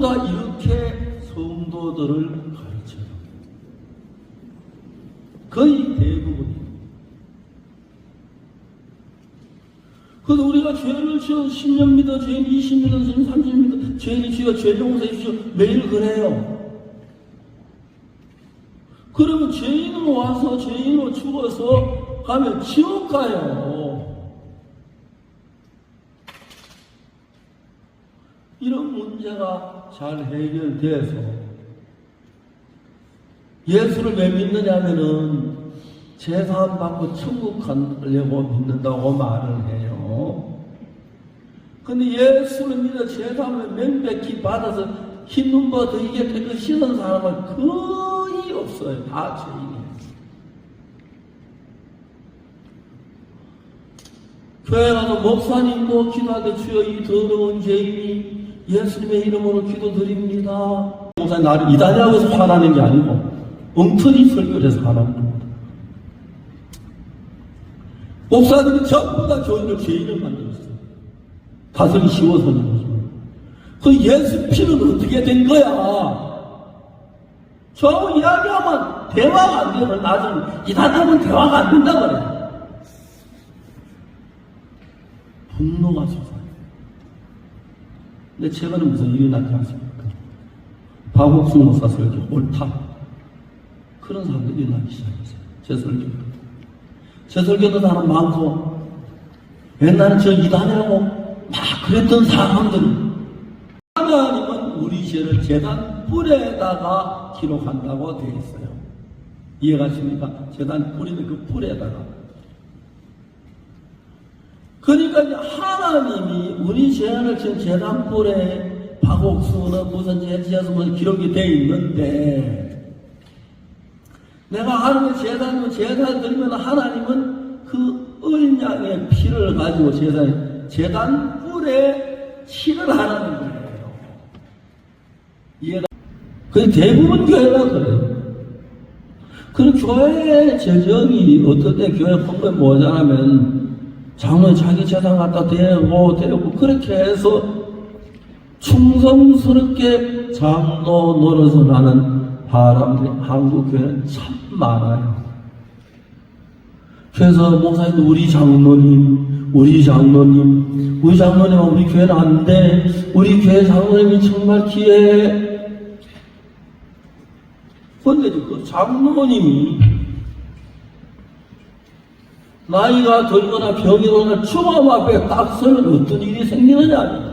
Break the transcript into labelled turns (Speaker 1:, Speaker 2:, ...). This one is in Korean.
Speaker 1: 다 이렇게 성도들을 가르쳐요. 거의 대부분이. 그래서 우리가 죄를 지어 10년 믿어, 죄인 20 믿어, 죄인 30 믿어, 죄인이 지어 죄 용서해 주시오. 매일 그래요. 그러면 죄인으로 와서 죄인으로 죽어서 가면 지옥 가요. 이런 문제가 잘 해결돼서 예수를 왜 믿느냐면은 제사함 받고 천국 가려고 믿는다고 말을 해요. 근데 예수를 믿어 제사함을 명백히 받아서 흰 눈보다 더 이게 깨끗이는 사람은 거의 없어요. 다 죄인이에요. 교회 가서 목사님도 기도할 때 주여 이 더러운 죄인이 예수님의 이름으로 기도드립니다. 목사님 나를 이단이라고 해서 화나는 게 아니고 엉터리 설교를 해서 화나는 겁니다. 목사들이 전부 다 교인을 죄인을 만들었어요. 다스리 쉬워서는 거죠. 그 예수 피는 어떻게 된 거야? 저하고 이야기하면 대화가 안 되면 나중에 이단하면 대화가 안 된다 그래. 분노가 솟아요. 근데 최근에 무슨 일이 났지 않습니까? 박옥수 목사 설교 옳다. 그런 사람들이 일어나기 시작했어요. 제 설교. 제 설교도 사람 많고, 옛날에 저 이단이라고 막 그랬던 사람들. 하나님은 우리 죄를 재단 뿔에다가 기록한다고 되어 있어요. 이해가십니까? 재단 뿔이는 그 뿔에다가. 그러니까 하나님이 우리 죄를 지금 재단불에 박옥수는 무슨 죄지어서 무슨 기록이 되어 있는데 내가 하나님의 재단을 재단 드리면 하나님은 그 을량의 피를 가지고 재단 재단불에 칠을 하라는 거예요. 이해가? 그 대부분 교회가 그래요. 그 교회의 재정이 때 교회 fon금 모자라면 장로에 자기 재산 갖다 대고 대고 그렇게 해서 충성스럽게 장로 노릇을 하는 사람들이 한국 교회는 참 많아요. 그래서 목사님도 우리 장로님, 우리 장로님, 우리 장로님 우리 교회는 안 돼. 우리 교회 장로님이 정말 기해. 근데 그 장로님이 나이가 들거나 병이 오거나 죽음 앞에 딱 서면 어떤 일이 생기느냐.